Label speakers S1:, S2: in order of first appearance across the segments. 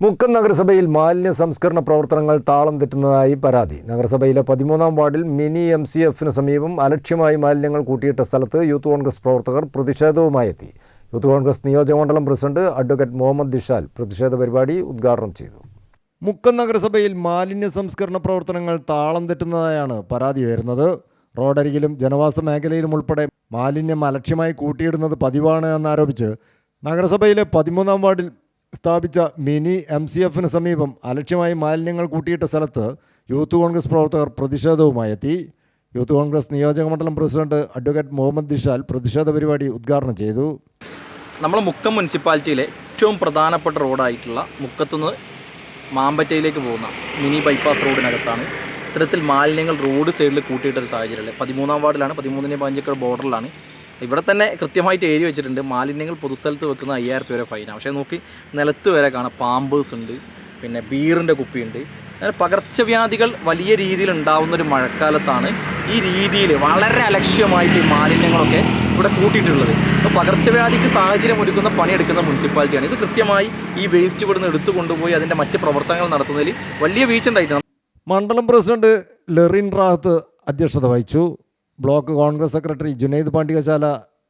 S1: മുക്കം നഗരസഭയിൽ മാലിന്യ സംസ്കരണ പ്രവർത്തനങ്ങൾ താളം തെറ്റുന്നതായി പരാതി. നഗരസഭയിലെ പതിമൂന്നാം വാർഡിൽ മിനി എം സി എഫിന് സമീപം അലക്ഷ്യമായി മാലിന്യങ്ങൾ കൂട്ടിയിട്ട സ്ഥലത്ത് യൂത്ത് കോൺഗ്രസ് പ്രവർത്തകർ പ്രതിഷേധവുമായി എത്തി യൂത്ത് കോൺഗ്രസ് നിയോജകമണ്ഡലം പ്രസിഡന്റ് അഡ്വക്കേറ്റ് മുഹമ്മദ് ദിഷാൽ പ്രതിഷേധ പരിപാടി ഉദ്ഘാടനം ചെയ്തു. മുക്കം നഗരസഭയിൽ മാലിന്യ സംസ്കരണ പ്രവർത്തനങ്ങൾ താളം തെറ്റുന്നതായാണ് പരാതി ഉയരുന്നത്. റോഡരികിലും ജനവാസ മേഖലയിലും ഉൾപ്പെടെ മാലിന്യം അലക്ഷ്യമായി കൂട്ടിയിടുന്നത് പതിവാണ് എന്നാരോപിച്ച് നഗരസഭയിലെ പതിമൂന്നാം വാർഡിൽ സ്ഥാപിച്ച മിനി എം സി എഫിന് സമീപം അലക്ഷ്യമായി മാലിന്യങ്ങൾ കൂട്ടിയിട്ട സ്ഥലത്ത് യൂത്ത് കോൺഗ്രസ് പ്രവർത്തകർ പ്രതിഷേധവുമായി എത്തി യൂത്ത് കോൺഗ്രസ് നിയോജകമണ്ഡലം പ്രസിഡന്റ് അഡ്വക്കേറ്റ് മുഹമ്മദ് ദിഷാൽ പ്രതിഷേധ പരിപാടി ഉദ്ഘാടനം ചെയ്തു.
S2: നമ്മൾ മുക്കം മുനിസിപ്പാലിറ്റിയിലെ ഏറ്റവും പ്രധാനപ്പെട്ട റോഡായിട്ടുള്ള മുക്കത്തുനിന്ന് മാമ്പറ്റയിലേക്ക് പോകുന്ന മിനി ബൈപ്പാസ് റോഡിനകത്താണ് ഇത്തരത്തിൽ മാലിന്യങ്ങൾ റോഡ് സൈഡിൽ കൂട്ടിയിട്ടൊരു സാഹചര്യമുള്ളത് പതിമൂന്നാം വാർഡിലാണ് പതിമൂന്നിന്റെ പതിനഞ്ചേക്കർ ബോർഡറിലാണ് ഇവിടെ തന്നെ കൃത്യമായിട്ട് എഴുതി വെച്ചിട്ടുണ്ട്. മാലിന്യങ്ങൾ പൊതുസ്ഥലത്ത് വെക്കുന്ന അയ്യായിരം രൂപ വരെ ഫൈനാണ് പക്ഷേ നോക്കി നിലത്ത് വരെ കാണാം. പാമ്പേഴ്സ് ഉണ്ട് പിന്നെ ബീറിന്റെ കുപ്പിയുണ്ട്. അങ്ങനെ പകർച്ചവ്യാധികൾ വലിയ രീതിയിൽ ഉണ്ടാവുന്ന ഒരു മഴക്കാലത്താണ് ഈ രീതിയിൽ വളരെ അലക്ഷ്യമായിട്ട് ഈ മാലിന്യങ്ങളൊക്കെ ഇവിടെ കൂട്ടിയിട്ടുള്ളത്. അപ്പോൾ പകർച്ചവ്യാധിക്ക് സാഹചര്യം ഒരുക്കുന്ന പണിയെടുക്കുന്ന മുനിസിപ്പാലിറ്റിയാണ്. ഇത് കൃത്യമായി ഈ വേസ്റ്റ് ഇവിടുന്ന് എടുത്തു കൊണ്ടുപോയി അതിന്റെ മറ്റ് പ്രവർത്തനങ്ങൾ നടത്തുന്നതിൽ വലിയ വീഴ്ച ഉണ്ടായിട്ടുണ്ട്.
S1: മണ്ഡലം പ്രസിഡന്റ് ലെറിൻ റാഹത്ത് അധ്യക്ഷത വഹിച്ചു. ബ്ലോക്ക് കോൺഗ്രസ് സെക്രട്ടറി ജുനൈദ് പാണ്ഡികശാല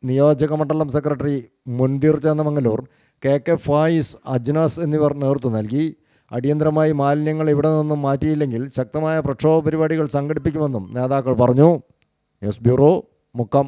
S1: നിയോജക മണ്ഡലം secretary Munthir Chendamangalur K K Fayis Ajnas എന്നിവർ നേതൃത്വം നൽകി. അടിയന്തരമായി മാലിന്യങ്ങൾ ഇവിടെ നിന്നും മാറ്റിയില്ലെങ്കിൽ ശക്തമായ പ്രക്ഷോഭ പരിപാടികൾ സംഘടിപ്പിക്കുമെന്നും നേതാക്കൾ പറഞ്ഞു. News bureau Mukkam.